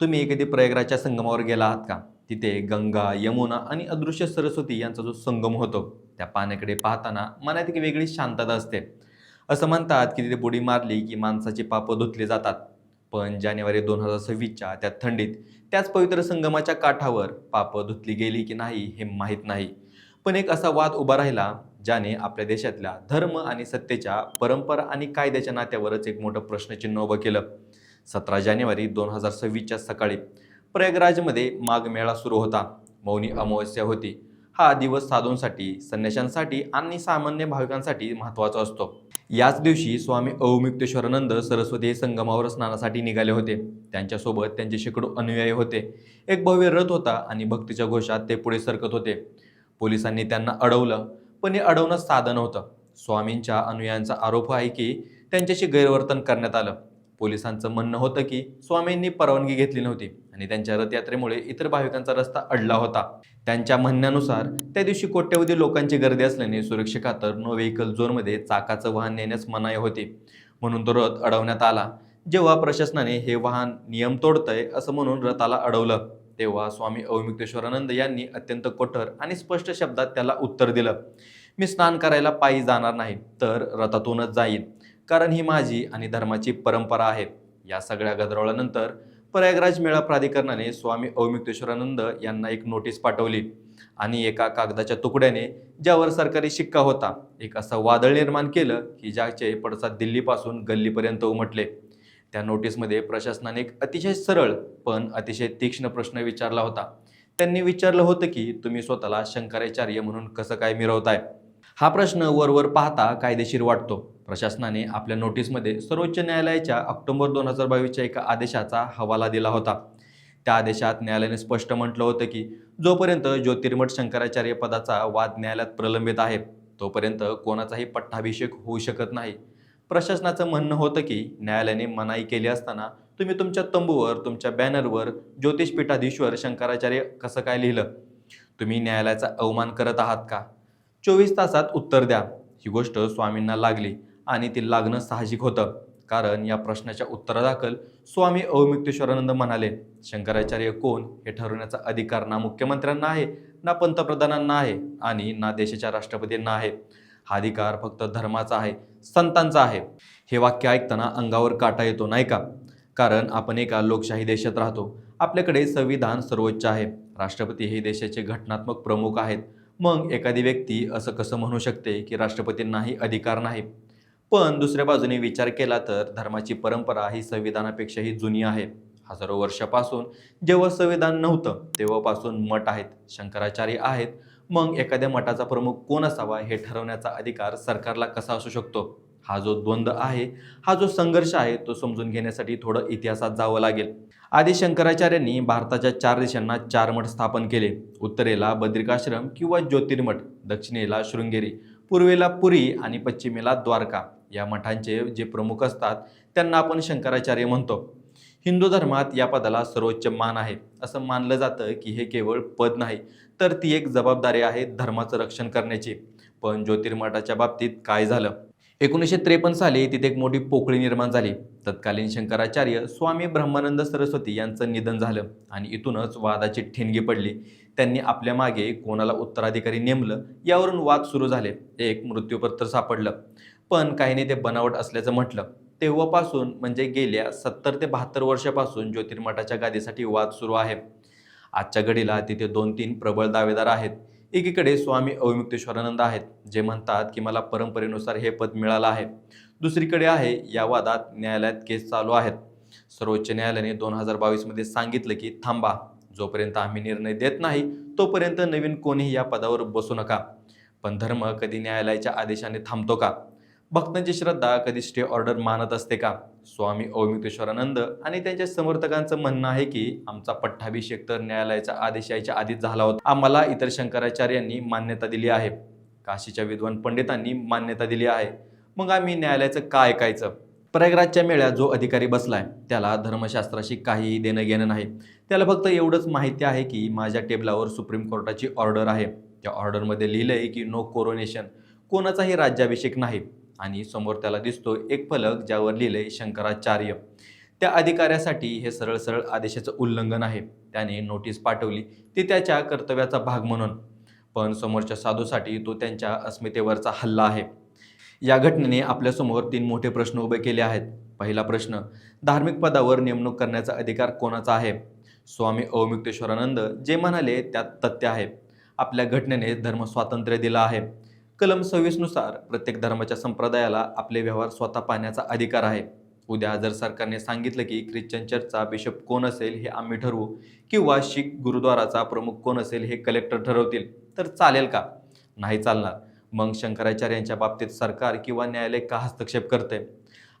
तुम्ही कधी प्रयागराजच्या संगमावर गेला आहात का? तिथे गंगा यमुना आणि अदृश्य सरस्वती यांचा जो संगम होतो त्या पाण्याकडे पाहताना मनात एक वेगळी शांतता असते. असं म्हणतात की तिथे बुडी मारली की माणसाची पापं धुतली जातात. पण जानेवारी दोन हजार सव्वीसच्या त्या थंडीत त्याच पवित्र संगमाच्या काठावर पापं धुतली गेली की नाही हे माहीत नाही. पण एक असा वाद उभा राहिला ज्याने आपल्या देशातल्या धर्म आणि सत्तेच्या परंपरा आणि कायद्याच्या नात्यावरच एक मोठं प्रश्नचिन्ह उभं केलं. सतरा जानेवारी दोन हजार सव्वीसच्या सकाळी प्रयागराजमध्ये माघ मेळा सुरू होता. मौनी अमावस्या होती. हा दिवस साधूंसाठी संन्याशांसाठी आणि सामान्य भाविकांसाठी महत्त्वाचा असतो. याच दिवशी स्वामी अवमुक्तेश्वरानंद सरस्वती हे संगमावर स्नानासाठी निघाले होते. त्यांच्यासोबत त्यांचे शेकडो अनुयायी होते. एक भव्य रथ होता आणि भक्तीच्या घोषात ते पुढे सरकत होते. पोलिसांनी त्यांना अडवलं पण हे अडवणं साधन होतं स्वामींच्या अनुयायांचा आरोप आहे की त्यांच्याशी गैरवर्तन करण्यात आलं. पोलिसांचं म्हणणं होतं की स्वामींनी परवानगी घेतली नव्हती आणि त्यांच्या रथयात्रेमुळे इतर भाविकांचा रस्ता अडला होता. त्यांच्या म्हणण्यानुसार त्या दिवशी कोट्यवधी लोकांची गर्दी असल्याने सुरक्षे खातर नो व्हेकल झोनमध्ये चाकाचं वाहन नेण्यास मनाई होती. म्हणून तो रथ अडवण्यात आला. जेव्हा प्रशासनाने हे वाहन नियम तोडतंय असं म्हणून रथाला अडवलं तेव्हा स्वामी अवमुक्तेश्वरानंद यांनी अत्यंत कठोर आणि स्पष्ट शब्दात त्याला उत्तर दिलं. मी स्नान करायला पायी जाणार नाही तर रथातूनच जाईन. कारण ही माझी आणि धर्माची परंपरा आहे. या सगळ्या गदरोळानंतर प्रयागराज मेळा प्राधिकरणाने स्वामी अवमुक्तेश्वरानंद यांना एक नोटीस पाठवली आणि एका कागदाच्या तुकड्याने ज्यावर सरकारी शिक्का होता एक असं वादळ निर्माण केलं की ज्याचे पडसाद दिल्लीपासून गल्लीपर्यंत उमटले. त्या नोटीसमध्ये प्रशासनाने एक अतिशय सरळ पण अतिशय तीक्ष्ण प्रश्न विचारला होता. त्यांनी विचारलं होतं की तुम्ही स्वतःला शंकराचार्य म्हणून कसं काय मिरवताय? हा प्रश्न वरवर पाहता कायदेशीर वाटतो. प्रशासनाने आपल्या नोटीसमध्ये सर्वोच्च न्यायालयाच्या ऑक्टोबर दोन हजार बावीसच्या एका आदेशाचा हवाला दिला होता. त्या आदेशात न्यायालयाने स्पष्ट म्हटलं होतं की जोपर्यंत ज्योतिर्मठ शंकराचार्य पदाचा वाद न्यायालयात प्रलंबित आहे तोपर्यंत कोणाचाही पट्टाभिषेक होऊ शकत नाही. प्रशासनाचं म्हणणं होतं की न्यायालयाने मनाई केली असताना तुम्ही तुमच्या तंबूवर तुमच्या बॅनरवर ज्योतिषपीठाधीश्वर शंकराचार्य कसं काय लिहिलं? तुम्ही न्यायालयाचा अवमान करत आहात का? चोवीस तासात उत्तर द्या. ही गोष्ट स्वामींना लागली. आणि ती लागणं साहजिक होतं. कारण या प्रश्नाच्या उत्तरादाखल स्वामी अवमुक्तेश्वरानंद म्हणाले शंकराचार्य कोण? हे ठरवण्याचा अधिकार ना मुख्यमंत्र्यांना आहे ना पंतप्रधानांना आहे आणि ना देशाच्या राष्ट्रपतींना आहे. हा अधिकार फक्त धर्माचा आहे संतांचा आहे. हे वाक्य ऐकताना अंगावर काटा येतो नाही का? कारण आपण एका लोकशाही देशात राहतो. आपल्याकडे संविधान सर्वोच्च आहे. राष्ट्रपती हे देशाचे घटनात्मक प्रमुख आहेत. मग एखादी व्यक्ती असं कसं म्हणू शकते की राष्ट्रपतींनाही अधिकार नाही? पण दुसऱ्या बाजूने विचार केला तर धर्माची परंपरा ही संविधानापेक्षाही जुनी आहे. हजारो वर्षापासून जेव्हा संविधान नव्हतं तेव्हापासून मठ आहेत शंकराचार्य आहेत. मग एखाद्या मठाचा प्रमुख कोण असावा हे ठरवण्याचा अधिकार सरकारला कसा असू शकतो? हा जो द्वंद्व आहे हा जो संघर्ष आहे तो समजून घेण्यासाठी थोडं इतिहासात जावं लागेल. आधी शंकराचार्यांनी भारताच्या चार देशांना चार मठ स्थापन केले. उत्तरेला बद्रिकाश्रम किंवा ज्योतिर्मठ दक्षिणेला शृंगेरी पूर्वेला पुरी आणि पश्चिमेला द्वारका. या मठांचे जे प्रमुख असतात त्यांना आपण शंकराचार्य म्हणतो. हिंदू धर्मात या पदाला सर्वोच्च मान आहे. असं मानलं जातं की हे केवळ पद नाही तर ती एक जबाबदारी आहे धर्माचं रक्षण करण्याची. पण ज्योतिर्मठाच्या बाबतीत काय झालं? एकोणीसशे त्रेपन्न साली तिथे एक मोठी पोकळी निर्माण झाली. तत्कालीन शंकराचार्य स्वामी ब्रह्मानंद सरस्वती यांचं निधन झालं आणि इथूनच वादाची ठिणगी पडली. त्यांनी आपल्या मागे कोणाला उत्तराधिकारी नेमलं यावरून वाद सुरू झाले. एक मृत्यूपत्र सापडलं. पण काहींनी ते बनावट असल्याचं म्हटलं. तेव्हापासून म्हणजे गेल्या सत्तर ते बहात्तर वर्षापासून ज्योतिर्मठाच्या गादीसाठी वाद सुरू आहे. आजच्या घडीला तिथे दोन तीन प्रबळ दावेदार आहेत. एकीकडे स्वामी अवमुक्तेश्वरानंद आहेत जे म्हणतात की मला परंपरेनुसार हे पद मिळालं आहे. दुसरीकडे आहे या वादात न्यायालयात केस चालू आहेत. सर्वोच्च न्यायालयाने दोन हजार बावीसमध्ये सांगितलं की थांबा जोपर्यंत आम्ही निर्णय देत नाही तोपर्यंत नवीन कोणीही या पदावर बसू नका. पण धर्म कधी न्यायालयाच्या आदेशाने थांबतो का? भक्तांची श्रद्धा कधी स्टे ऑर्डर मानत असते का? स्वामी अवमुक्तेश्वरानंद आणि त्यांच्या समर्थकांचं म्हणणं आहे की आमचा पट्टाभिषेक तर न्यायालयाचा आदेश यायच्या आधीच झाला होता. आम्हाला इतर शंकराचार्यांनी मान्यता दिली आहे. काशीच्या विद्वान पंडितांनी मान्यता दिली आहे. मग आम्ही न्यायालयाचं काय ऐकायचं? प्रयागराजच्या मेळ्यात जो अधिकारी बसलाय त्याला धर्मशास्त्राशी काहीही देणं घेणं नाही. त्याला फक्त एवढंच माहिती आहे की माझ्या टेबलावर सुप्रीम कोर्टाची ऑर्डर आहे. त्या ऑर्डरमध्ये लिहिलं आहे की नो कोरोनेशन कोणाचाही राज्याभिषेक नाही. आणि समोर त्याला दिसतो एक फलक ज्यावर लिहिलंय शंकराचार्य. त्या अधिकाऱ्यासाठी हे सरळ सरळ आदेशाचं उल्लंघन आहे. त्याने नोटीस पाठवली. ती त्याच्या कर्तव्याचा भाग म्हणून. पण समोरच्या साधूसाठी तो त्यांच्या अस्मितेवरचा हल्ला आहे. या घटनेने आपल्यासमोर तीन मोठे प्रश्न उभे केले आहेत. पहिला प्रश्न धार्मिक पदावर नेमणूक करण्याचा अधिकार कोणाचा आहे? स्वामी अवमुक्तेश्वरानंद जे म्हणाले त्यात तथ्य आहे. आपल्या घटनेने धर्म स्वातंत्र्य दिलं आहे. कलम सव्वीसनुसार प्रत्येक धर्माच्या संप्रदायाला आपले व्यवहार स्वतः पाहण्याचा अधिकार आहे. उद्या जर सरकारने सांगितलं की ख्रिश्चन चर्चचा बिशप कोण असेल हे आम्ही ठरवू किंवा शीख गुरुद्वाराचा प्रमुख कोण असेल हे कलेक्टर ठरवतील तर चालेल का? नाही चालणार. मग शंकराचार्यांच्या बाबतीत सरकार किंवा न्यायालय का हस्तक्षेप करते?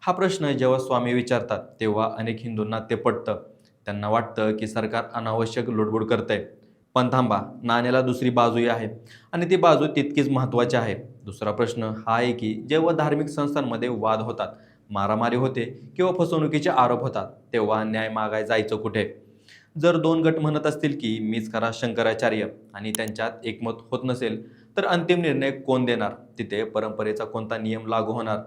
हा प्रश्न जेव्हा स्वामी विचारतात तेव्हा अनेक हिंदूंना ते पटतं. त्यांना वाटतं की सरकार अनावश्यक लुडबुड करतंय. पण थांबा नाण्याला दुसरी बाजूही आहे आणि ती बाजू तितकीच महत्त्वाची आहे. दुसरा प्रश्न हा आहे की जेव्हा धार्मिक संस्थांमध्ये वाद होतात मारामारी होते किंवा फसवणुकीचे आरोप होतात तेव्हा न्याय मागाय जायचं कुठे? जर दोन गट म्हणत असतील की मीच खरा शंकराचार्य आणि त्यांच्यात एकमत होत नसेल तर अंतिम निर्णय कोण देणार? तिथे परंपरेचा कोणता नियम लागू होणार?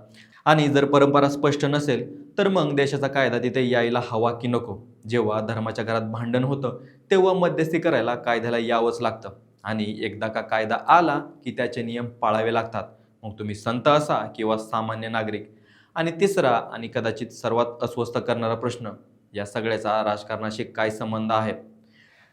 आणि जर परंपरा स्पष्ट नसेल तर मग देशाचा कायदा तिथे यायला हवा की नको? जेव्हा धर्माच्या घरात भांडण होतं तेव्हा मध्यस्थी करायला कायद्याला यावंच लागतं. आणि एकदा का कायदा आला की त्याचे नियम पाळावे लागतात. मग तुम्ही संत असा किंवा सामान्य नागरिक. आणि तिसरा आणि कदाचित सर्वात अस्वस्थ करणारा प्रश्न या सगळ्याचा राजकारणाशी काय संबंध आहे?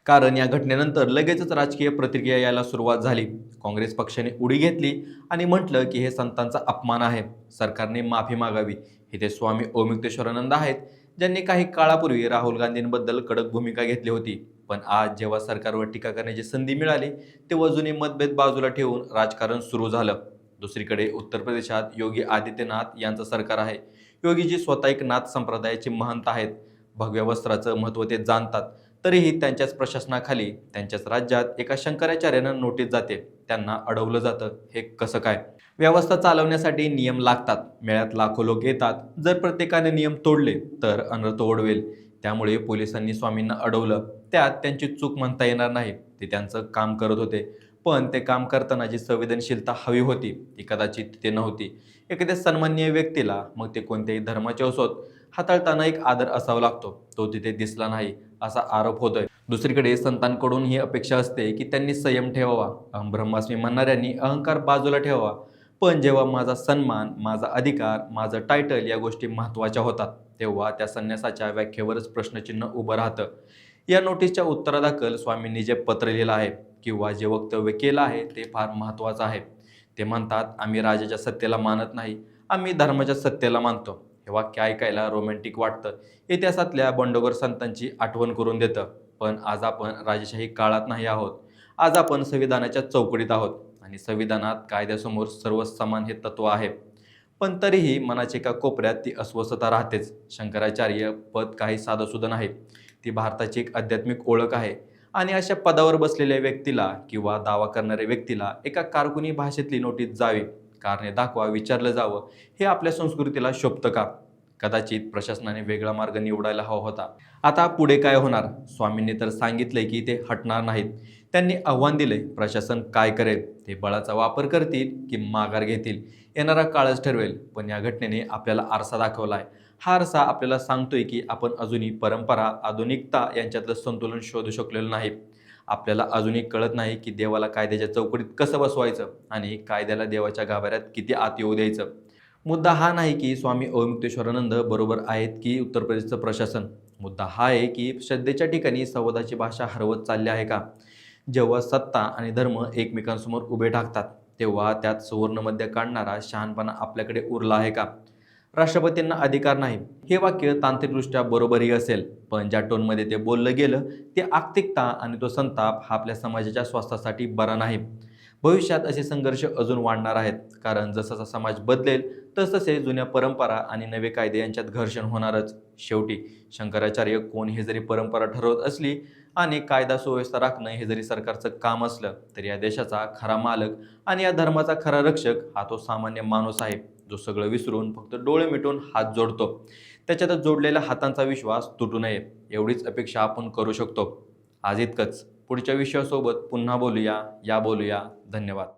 कारण या घटनेनंतर लगेचच राजकीय प्रतिक्रिया यायला सुरुवात झाली. काँग्रेस पक्षाने उडी घेतली आणि म्हटलं की हे संतांचा अपमान आहे. सरकारने माफी मागावी. हे ते स्वामी ओमुक्तेश्वरानंद आहेत ज्यांनी काही काळापूर्वी राहुल गांधींबद्दल कडक भूमिका घेतली होती. पण आज जेव्हा सरकारवर टीका करण्याची संधी मिळाली तेव्हा जुने मतभेद बाजूला ठेवून राजकारण सुरू झालं. दुसरीकडे उत्तर प्रदेशात योगी आदित्यनाथ यांचं सरकार आहे. योगीजी स्वतः एक नाथ संप्रदायाचे महंत आहेत. भगव्या वस्त्राचं महत्त्व ते जाणतात. तरीही त्यांच्याच प्रशासनाखाली त्यांच्याच राज्यात एका शंकराचार्यानं नोटीस जाते. त्यांना अडवलं जातं. हे कसं काय? व्यवस्था चालवण्यासाठी नियम लागतात. मेळ्यात लाखो लोक येतात. जर प्रत्येकाने नियम तोडले तर अनर्थ ओढवेल. त्यामुळे पोलिसांनी स्वामींना अडवलं. त्यात त्यांची चूक म्हणता येणार नाही. ते त्यांचं काम करत होते. पण ते काम करताना जी संवेदनशीलता हवी होती ती कदाचित तिथे नव्हती. एखाद्या सन्माननीय व्यक्तीला मग ते कोणत्याही धर्माचे असोत हाताळताना एक आदर असावा लागतो. तो तिथे दिसला नाही असा आरोप होतोय. दुसरीकडे संतांकडून ही अपेक्षा असते की त्यांनी संयम ठेवावा. अहम ब्रह्मास्मी म्हणणाऱ्यांनी अहंकार बाजूला ठेवावा. पण जेव्हा माझा सन्मान माझा अधिकार माझं टायटल या गोष्टी महत्त्वाच्या होतात तेव्हा त्या संन्यासाच्या व्याख्येवरच प्रश्नचिन्ह उभं राहतं. या नोटीसच्या उत्तरादाखल स्वामींनी जे पत्र लिहिलं आहे किंवा जे वक्तव्य केलं आहे ते फार महत्त्वाचं आहे. ते म्हणतात आम्ही राजाच्या सत्तेला मानत नाही. आम्ही धर्माच्या सत्तेला मानतो. हे वाक्य ऐकायला रोमॅन्टिक वाटतं. इतिहासातल्या बंडोगर संतांची आठवण करून देतं. पण आज आपण राजेशाही काळात नाही आहोत. आज आपण संविधानाच्या चौकडीत आहोत. आणि संविधानात कायद्यासमोर सर्व समान हे तत्व आहे. पण तरीही मनाच्या एका कोपऱ्यात ती अस्वस्थता राहतेच. शंकराचार्य पद काही साधंसुद्धा नाही. ती भारताची एक आध्यात्मिक ओळख आहे. आणि अशा पदावर बसलेल्या व्यक्तीला किंवा दावा करणाऱ्या व्यक्तीला एका कारकुनी भाषेतली नोटीस जावी. कारणे दाखवा विचारलं जावं हे आपल्या संस्कृतीला शोभतं का? कदाचित प्रशासनाने वेगळा मार्ग निवडायला हवा होता. आता पुढे काय होणार? स्वामींनी तर सांगितलंय की ते हटणार नाहीत. त्यांनी आव्हान दिले प्रशासन काय करेल? ते बळाचा वापर करतील की माघार घेतील? येणारा काळच ठरवेल पण या घटनेने आपल्याला आरसा दाखवलाय. हा आरसा आपल्याला सांगतोय की आपण अजूनही परंपरा आधुनिकता यांच्यातलं संतुलन शोधू शकलेलं नाही. आपल्याला अजूनही कळत नाही की देवाला कायद्याच्या चौकटीत कसं बसवायचं आणि कायद्याला देवाच्या गाभाऱ्यात किती आत येऊ द्यायचं. मुद्दा हा नाही की स्वामी अविमुक्तेश्वरानंद बरोबर आहेत की उत्तर प्रदेशचं प्रशासन. मुद्दा हा आहे की श्रद्धेच्या ठिकाणी संवादाची भाषा हरवत चालली आहे का? जेव्हा सत्ता आणि धर्म एकमेकांसमोर उभे टाकतात तेव्हा त्यात सुवर्णमध्ये काढणारा शहाणपणा आपल्याकडे उरला आहे का? राष्ट्रपतींना अधिकार नाही. हे वाक्य तांत्रिकदृष्ट्या बरोबरही असेल पण ज्या टोनमध्ये ते बोललं गेलं ते आक्तिकता आणि तो संताप हा आपल्या समाजाच्या स्वास्थ्यासाठी बरा नाही. भविष्यात असे संघर्ष अजून वाढणार आहेत. कारण जसजसा समाज बदलेल तसतसे जुन्या परंपरा आणि नवे कायदे यांच्यात घर्षण होणारच. शेवटी शंकराचार्य कोण हे जरी परंपरा ठरवत असली आणि कायदा सुव्यवस्था राखणं हे जरी सरकारचं काम असलं तरी या देशाचा खरा मालक आणि या धर्माचा खरा रक्षक हा तो सामान्य माणूस आहे जो सगळं विसरून फक्त डोळे मिटून हात जोडतो. त्याच्यात जोडलेल्या हातांचा विश्वास तुटू नये एवढीच अपेक्षा आपण करू शकतो. आज इतकंच. पुढच्या विषयासोबत पुन्हा बोलूया. या बोलूया. धन्यवाद.